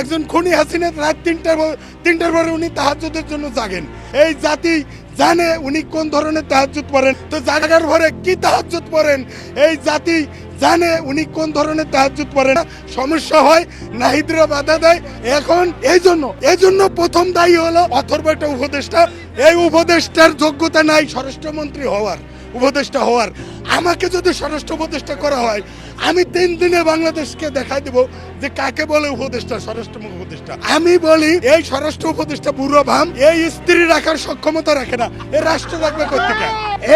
একজন খুনি হাসিনা রাত তিনটার তিনটার পরে উনি তাহাজ্জুদের জন্য জাগেন। এই জাতি জানে উনি কোন ধরনের তাহাজ্জুদ পড়েন। তো জাগার পরে কি তাহাজ্জুদ পড়েন? এই জাতি জানে উনি কোন ধরনের তাহাজ্জুদ পড়েন। সমস্যা হয়, নাহিদরা বাধা দেয়। এখন এই জন্য এই জন্য প্রথম দায়ী হলো অথর্ব একটা উপদেষ্টা। এই উপদেষ্টার যোগ্যতা নাই স্বরাষ্ট্রমন্ত্রী হওয়ার। উপদেষ্টা হওয়ার। আমাকে যদি স্বরাষ্ট্র উপদেষ্টা করা হয়, আমি তিন দিনে বাংলাদেশকে দেখাই দেব যে কাকে বলে উপদেষ্টা, স্বরাষ্ট্র উপদেষ্টা। আমি বলি, এই স্বরাষ্ট্র উপদেষ্টা বুড়ো ভাম, এই স্ত্রী রাখার সক্ষমতা রাখে না এই রাষ্ট্র রাখবে কোথেকে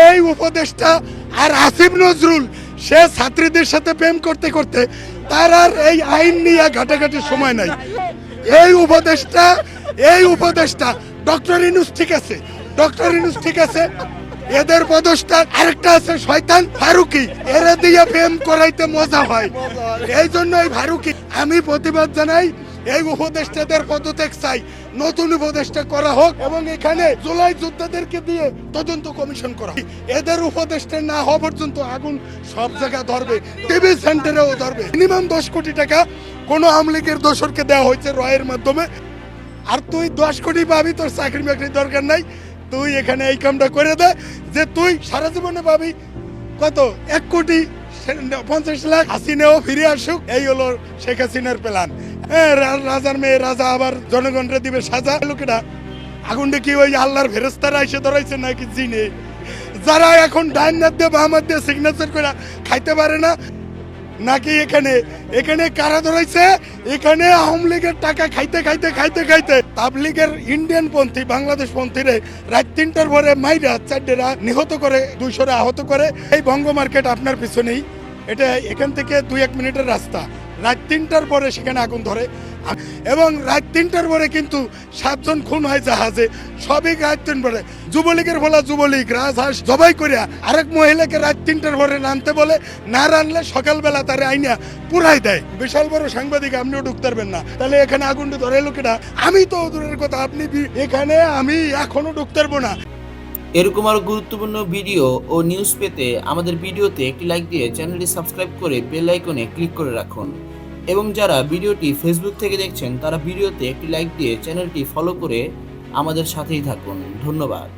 এই উপদেষ্টা আর আসিফ নজরুল, সে ছাত্রীদের সাথে প্রেম করতে করতে তার আর এই আইন নিয়ে ঘাটাঘাটি সময় নাই। এই উপদেশটা এই উপদেশটা ডক্টর ইনুস ঠিক আছে, ডক্টর ইনুস ঠিক আছে। এদের পদস্থা আরেকটা আছে শয়তান ফারুকি। এরা দিয়ে প্রেম করাইতে মজা হয়। এই জন্য এই ফারুকি, আমি প্রতিবাদ জানাই এই উপদেষ্টাদের পদত্যাগ চাই। নতুন উপদেষ্টা করা হোক এবং এখানে জুলাই যোদ্ধাদেরকে দিয়ে তদন্ত কমিশন করা। এদের উপদেষ্টা না হওয়া পর্যন্ত আগুন সব জায়গায় ধরবে, টিভি সেন্টারেও ধরবে। মিনিমাম দশ কোটি টাকা কোনো আমলিগের দোসরকে দেওয়া হয়েছে রয়ের মাধ্যমে। আর তুই দশ কোটি পাবি, তোর চাকরি বাকরি দরকার নাই। তুই এখানে এই কামটা করে দে যে তুই সারা জীবনে পাবি। কত? এক কোটি পঞ্চাশ লাখ। হাসিনাও ফিরে আসুক। এই হলো শেখ হাসিনার প্ল্যান রাজার মেয়ে রাজা আবার জনগণরা দিবে সাজা। লোকেরা আগুনটা কি ওই আল্লাহর ফেরেস্তারা এসে ধরাইছে নাকি জিনে। যারা এখন ডাইন দিয়ে বাম দিয়ে সিগনেচার করে খাইতে পারে না, নাকি এখানে এখানে কারা ধরাইছে? এখানে আওয়ামী লীগের টাকা খাইতে খাইতে খাইতে খাইতে তাবলিগের ইন্ডিয়ান পন্থী, বাংলাদেশ পন্থীরে রাত তিনটার পরে মাইরা চারটেরা নিহত করে, দুইশোরা আহত করে। এই বঙ্গ মার্কেট আপনার পিছনেই। এটা এখান থেকে দুই এক মিনিটের রাস্তা। রাত তিনটার পরে সেখানে আগুন ধরে। এবং রাত তিনটার পরে কিন্তু সাতজন খুন হয় জাহাজে। সবই রাত তিন পরে। যুবলীগের বলা যুবলীগ, রাজহাঁস জবাই করিয়া আরেক মহিলাকে রাত তিনটার পরে নামতে বলে, না রানলে সকালবেলা তারে আইনা পুরাই দেয়। বিশাল বড় সাংবাদিক, আপনিও ঢুকতে পারবেন না। তাহলে এখানে আগুনটা ধরে লোকেরা, আমি তো দূরের কথা, আপনি এখানে আমি এখনও ঢুকতে পারব না। এরকম আরও গুরুত্বপূর্ণ ভিডিও ও নিউজ পেতে আমাদের ভিডিওতে একটি লাইক দিয়ে চ্যানেলটি সাবস্ক্রাইব করে বেল আইকনে ক্লিক করে রাখুন। এবং যারা ভিডিওটি ফেসবুক থেকে দেখছেন, তারা ভিডিওতে একটি লাইক দিয়ে চ্যানেলটি ফলো করে আমাদের সাথেই থাকুন। ধন্যবাদ।